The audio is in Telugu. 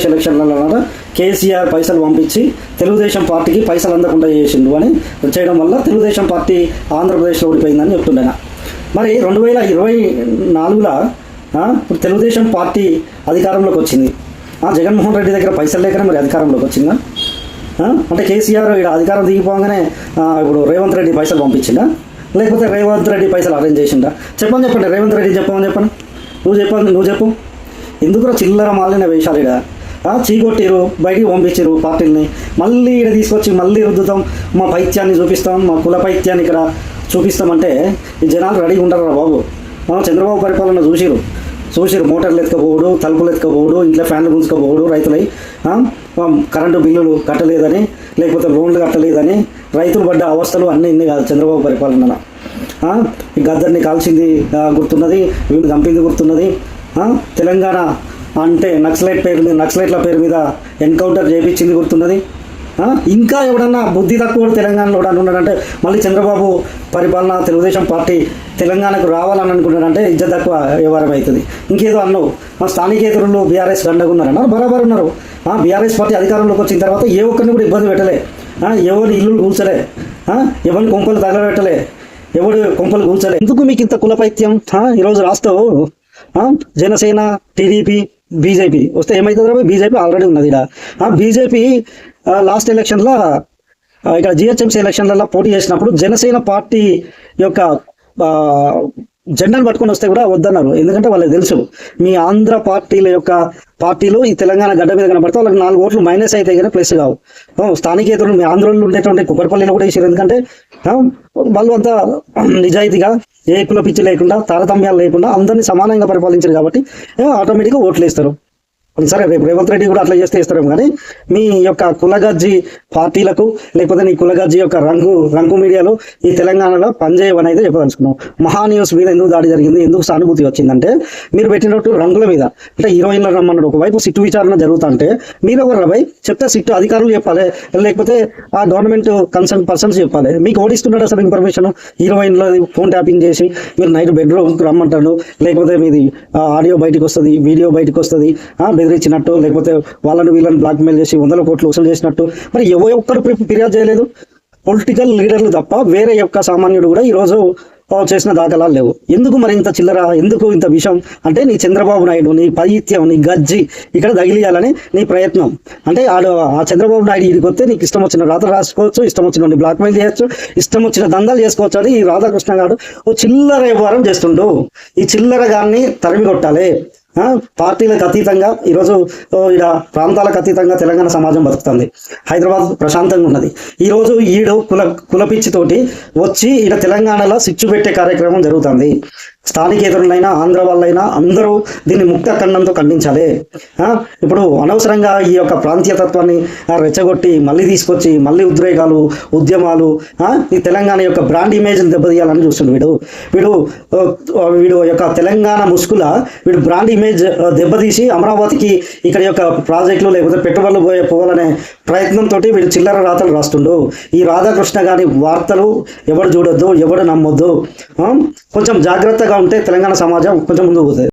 ఎలక్షన్లలో కేసీఆర్ పైసలు పంపించి తెలుగుదేశం పార్టీకి పైసలు అందకుండా చేసిండు అని చేయడం వల్ల తెలుగుదేశం పార్టీ ఆంధ్రప్రదేశ్లో ఓడిపోయిందని చెప్తుండేనా. మరి రెండు వేల ఇరవై నాలుగులో ఇప్పుడు తెలుగుదేశం పార్టీ అధికారంలోకి వచ్చింది. ఆ, జగన్మోహన్ రెడ్డి దగ్గర పైసలు లేకనే మరి అధికారంలోకి వచ్చిందా? అంటే కేసీఆర్ ఇక్కడ అధికారం దిగిపోగానే ఇప్పుడు రేవంత్ రెడ్డి పైసలు పంపించిందా లేకపోతే రేవంత్ రెడ్డి పైసలు అరేంజ్ చేసిండా? చెప్పని చెప్పండి రేవంత్ రెడ్డి చెప్పమని చెప్పండి? నువ్వు చెప్పండి నువ్వు చెప్పు. ఎందుకురా చిల్లర మాలిన వేషాలు ఇక్కడ చీగొట్టిరు బయటికి పంపించారు పార్టీని మళ్ళీ ఇక్కడ తీసుకొచ్చి మళ్ళీ రుద్దుతాం. మా పైత్యాన్ని చూపిస్తాం మా కుల పైత్యాన్ని ఇక్కడ చూపిస్తామంటే ఈ జనాలు రెడీగా ఉంటారా బాబు. మనం చంద్రబాబు పరిపాలన చూసిరు. చూసిరు మోటార్లు ఎత్తుకపోడు తలుపులు ఎత్తుకపోడు ఇంట్లో ఫ్యాన్లు గుంజుకపోవడు రైతులై. కరెంటు బిల్లులు కట్టలేదని లేకపోతే లోన్లు కట్టలేదని రైతులు పడ్డ అవస్థలు అన్నీ ఇన్ని కాదు చంద్రబాబు పరిపాలన ఈ గద్దర్ని కాల్చింది గుర్తున్నది వీళ్ళు చంపింది గుర్తున్నది. తెలంగాణ అంటే నక్సలైట్ పేరు మీద నక్సలైట్ల పేరు మీద ఎన్కౌంటర్ చేయించింది గుర్తున్నది? ఇంకా ఎవడన్నా బుద్ధి తక్కువ తెలంగాణలో ఎవడన్నా ఉన్నాడంటే మళ్ళీ చంద్రబాబు పరిపాలన తెలుగుదేశం పార్టీ తెలంగాణకు రావాలని అనుకున్నాడంటే ఇజ్జత్ తక్కువ వ్యవహారం అవుతుంది. ఇంకేదో అన్నావు. మా స్థానికేతరులు బీఆర్ఎస్ దండగా ఉన్నారన్నారు బరాబర్ ఉన్నారు. ఆ, బీఆర్ఎస్ పార్టీ అధికారంలోకి వచ్చిన తర్వాత ఏ ఒక్కరిని కూడా ఇబ్బంది పెట్టలే. ఎవరి ఇల్లు కూల్చలే. ఆ, ఎవరిని కొంపలు తగలబెట్టలే. ఎవడు కొంపలు కూల్చలే. ఎందుకు మీకు ఇంత కులపైత్యం ఈరోజు రాస్తావు జనసేన టీడీపీ బీజేపీ. వస్తే ఏమవుతుంది బీజేపీ ఆల్రెడీ ఉన్నది ఇక్కడ బీజేపీ లాస్ట్ ఎలక్షన్లో ఇక్కడ జిహెచ్ఎంసీ ఎలక్షన్లలో పోటీ చేసినప్పుడు జనసేన పార్టీ యొక్క జెండాను పట్టుకొని వస్తే కూడా వద్దన్నారు. ఎందుకంటే వాళ్ళకి తెలుసు మీ ఆంధ్ర పార్టీల యొక్క పార్టీలు ఈ తెలంగాణ గడ్డ మీద కనబడితే వాళ్ళకి నాలుగు ఓట్లు మైనస్ అయితే కానీ ప్లస్ కావు. స్థానికేతరులు మీ ఆంధ్రలో ఉండేటువంటి కుక్కరపల్లిలో కూడా వేసారు. ఎందుకంటే వాళ్ళు అంతా నిజాయితీగా ఏ కుల పిచ్చి లేకుండా తారతమ్యాలు లేకుండా అందరినీ సమానంగా పరిపాలించారు కాబట్టి ఆటోమేటిక్గా ఓట్లు వేస్తారు. సరే రేపు రేవంత్ రెడ్డి కూడా అట్లా చేస్తే ఇస్తారేమో కానీ మీ యొక్క కులగజ్జి పార్టీలకు లేకపోతే నీ కులగజ్జి యొక్క రంగు రంగు మీడియాలో ఈ తెలంగాణలో పనిచేయమని అయితే చెప్పదలుచుకున్నాం. మహా న్యూస్ మీద ఎందుకు దాడి జరిగింది ఎందుకు సానుభూతి వచ్చిందంటే మీరు పెట్టినట్టు రంగుల మీద అంటే హీరోయిన్ల రమ్మన్నాడు ఒకవైపు సిట్టు విచారణ జరుగుతుంటే మీరు ఎవరు రాబాయ్? చెప్తే సిట్టు అధికారులు చెప్పాలి లేకపోతే ఆ గవర్నమెంట్ కన్సర్న్ పర్సన్స్ చెప్పాలి. మీకు ఓడిస్తున్నాడు అసలు ఇన్ఫర్మేషన్? హీరోయిన్లో ఫోన్ ట్యాపింగ్ చేసి మీరు నైట్ బెడ్రూమ్కి రమ్మంటాడు లేకపోతే మీది ఆడియో బయటకు వస్తుంది వీడియో బయటకు వస్తుంది బెదిరించినట్టు లేకపోతే వాళ్ళని వీళ్ళని బ్లాక్మెయిల్ చేసి వందల కోట్లు వసూలు చేసినట్టు మరి ఎవరు ఒక్కరు ఫిర్యాదు చేయలేదు. పొలిటికల్ లీడర్లు తప్ప వేరే యొక్క సామాన్యుడు కూడా ఈరోజు చేసిన దాఖలాలు లేవు. ఎందుకు మరి ఇంత చిల్లర ఎందుకు ఇంత విషం? అంటే నీ చంద్రబాబు నాయుడు నీ పైత్యం నీ గజ్జి ఇక్కడ తగిలియాలని నీ ప్రయత్నం. అంటే ఆడు ఆ చంద్రబాబు నాయుడు ఇది వస్తే నీకు ఇష్టం వచ్చిన రాత రాసుకోవచ్చు ఇష్టం వచ్చిన బ్లాక్మెయిల్ చేయొచ్చు ఇష్టం వచ్చిన దందాలు చేసుకోవచ్చు అని ఈ రాధాకృష్ణ గారు ఓ చిల్లర వ్యవహారం చేస్తుండు. ఈ చిల్లర గారిని తరిమి కొట్టాలి పార్టీలకు అతీతంగా ఈరోజు ఈడ ప్రాంతాలకు అతీతంగా తెలంగాణ సమాజం బతుకుతుంది. హైదరాబాద్ ప్రశాంతంగా ఉన్నది. ఈరోజు ఈడు కుల కులపిచ్చితోటి వచ్చి ఈడ తెలంగాణలో సిచ్చు పెట్టే కార్యక్రమం జరుగుతుంది. స్థానికేతరులైనా ఆంధ్ర వాళ్ళైనా అందరూ దీన్ని ముక్త ఖండంతో ఖండించాలి. ఇప్పుడు అనవసరంగా ఈ యొక్క ప్రాంతీయతత్వాన్ని తత్వాన్ని రెచ్చగొట్టి మళ్ళీ తీసుకొచ్చి మళ్ళీ ఉద్రేకాలు ఉద్యమాలు ఈ తెలంగాణ యొక్క బ్రాండ్ ఇమేజ్ని దెబ్బతీయాలని చూస్తుంది వీడు. వీడు వీడు యొక్క తెలంగాణ ముసుగుల వీడు బ్రాండ్ ఇమేజ్ దెబ్బతీసి అమరావతికి ఇక్కడ యొక్క ప్రాజెక్టులు లేకపోతే పెట్టుబడులు పోయే పోవాలనే ప్రయత్నంతో వీడు చిల్లర రాతలు రాస్తుండు. ఈ రాధాకృష్ణ గారి వార్తలు ఎవడు చూడొద్దు ఎవడు నమ్మొద్దు. కొంచెం జాగ్రత్తగా ఉంటే తెలంగాణ సమాజం కొంచెం ముందుకు పోతుంది.